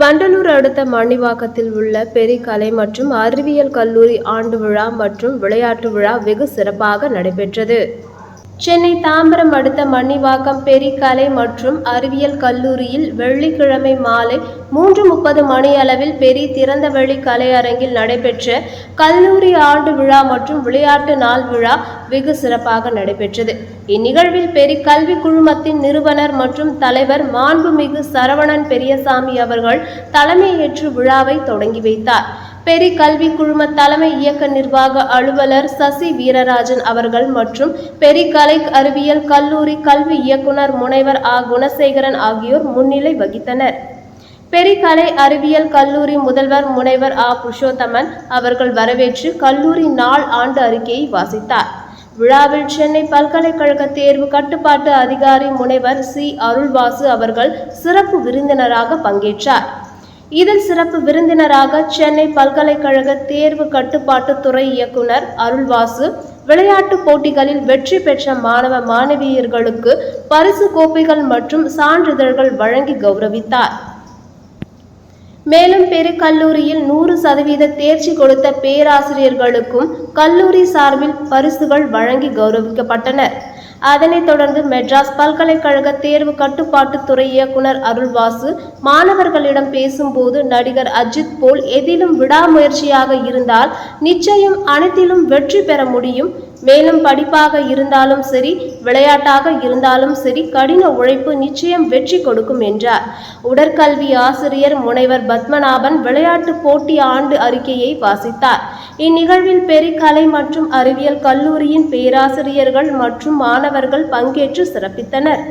வண்டலூர் அடுத்த மணிவாக்கத்தில் உள்ள பெரிகலை மற்றும் அறிவியல் கல்லூரி ஆண்டு விழா மற்றும் விளையாட்டு விழா வெகு சிறப்பாக நடைபெற்றது. சென்னை தாம்பரம் அடுத்த மணிவாக்கம் பெரிக்கலை மற்றும் அறிவியல் கல்லூரியில் வெள்ளிக்கிழமை மாலை மூன்று முப்பது மணி அளவில் பெரி திறந்தவெளி கலையரங்கில் நடைபெற்ற கல்லூரி ஆண்டு விழா மற்றும் விளையாட்டு நாள் விழா வெகு சிறப்பாக நடைபெற்றது. இந்நிகழ்வில் பெரி கல்வி குழுமத்தின் நிறுவனர் மற்றும் தலைவர் மாண்புமிகு சரவணன் பெரியசாமி அவர்கள் தலைமையேற்று விழாவை தொடங்கி வைத்தார். பெரி கல்வி குழும தலைமை இயக்க நிர்வாக அலுவலர் சசி வீரராஜன் அவர்கள் மற்றும் பெரி கலை அறிவியல் கல்லூரி கல்வி இயக்குனர் முனைவர் ஆ. குணசேகரன் ஆகியோர் முன்னிலை வகித்தனர். பெரிகலை அறிவியல் கல்லூரி முதல்வர் முனைவர் ஆ. புருஷோத்தமன் அவர்கள் வரவேற்று கல்லூரி நாள் ஆண்டு அறிக்கையை வாசித்தார். விழாவில் சென்னை பல்கலைக்கழக தேர்வு கட்டுப்பாட்டு அதிகாரி முனைவர் சி. அருள்வாசு அவர்கள் சிறப்பு விருந்தினராக பங்கேற்றார். இதில் சிறப்பு விருந்தினராக சென்னை பல்கலைக்கழக தேர்வு கட்டுப்பாட்டு துறை இயக்குனர் அருள்வாசு விளையாட்டு போட்டிகளில் வெற்றி பெற்ற மாணவ மாணவியர்களுக்கு பரிசு கோப்பைகள் மற்றும் சான்றிதழ்கள் வழங்கி கௌரவித்தார். மேலும் பெரு கல்லூரியில் நூறு சதவீத தேர்ச்சி கொடுத்த பேராசிரியர்களுக்கும் கல்லூரி சார்பில் பரிசுகள் வழங்கி கௌரவிக்கப்பட்டனர். அதனைத் தொடர்ந்து மெட்ராஸ் பல்கலைக்கழக தேர்வு கட்டுப்பாட்டு துறை இயக்குனர் அருள்வாசு மாணவர்களிடம் பேசும்போது நடிகர் அஜித் போல் எதிலும் விடாமுயற்சியாக இருந்தால் நிச்சயம் அனைத்திலும் வெற்றி பெற முடியும். மேலும் படிப்பாக இருந்தாலும் சரி விளையாட்டாக இருந்தாலும் சரி கடின உழைப்பு நிச்சயம் வெற்றி கொடுக்கும் என்றார். உடற்கல்வி ஆசிரியர் முனைவர் பத்மநாபன் விளையாட்டு போட்டி ஆண்டு அறிக்கையை வாசித்தார். இந்நிகழ்வில் பெரிகலை மற்றும் அறிவியல் கல்லூரியின் பேராசிரியர்கள் மற்றும் மாணவர்கள் பங்கேற்று சிறப்பித்தனர்.